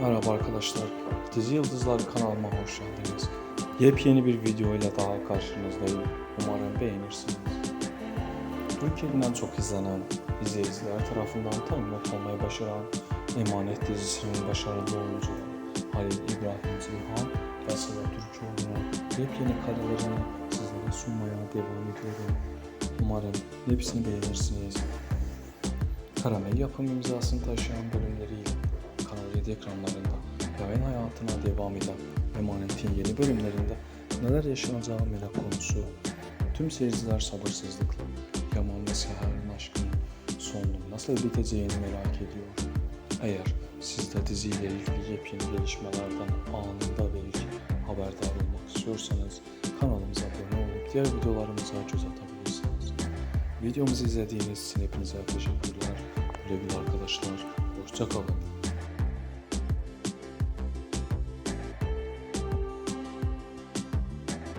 Merhaba arkadaşlar, Dizi Yıldızlar kanalıma hoş geldiniz. Yepyeni bir video ile daha karşınızdayım. Umarım beğenirsiniz. Türkiye'nin en çok izlenen, izleyiciler tarafından tanınmak olmayı başaran Emanet dizisinin başarılı oyuncuları Halil İbrahim Zeyhan ve Sıla Türkoğlu'nun yepyeni karelerini sizlere sunmaya devam ediyorum. Umarım hepsini beğenirsiniz. Karamel yapım imzasını taşıyan bölümleriyle 7 ekranlarında yayın hayatına devam eden Emanet'in yeni bölümlerinde neler yaşanacağı merak konusu. Tüm seyirciler sabırsızlıkla Yaman ve Seher'in aşkının sonunun nasıl biteceğini merak ediyor. Eğer siz de diziyle ilgili yepyeni gelişmelerden anında ve haberdar olmak istiyorsanız kanalımıza abone olup diğer videolarımıza göz atabilirsiniz. Videomuzu izlediğiniz için hepinize teşekkürler. Güle güle arkadaşlar. Hoşçakalın.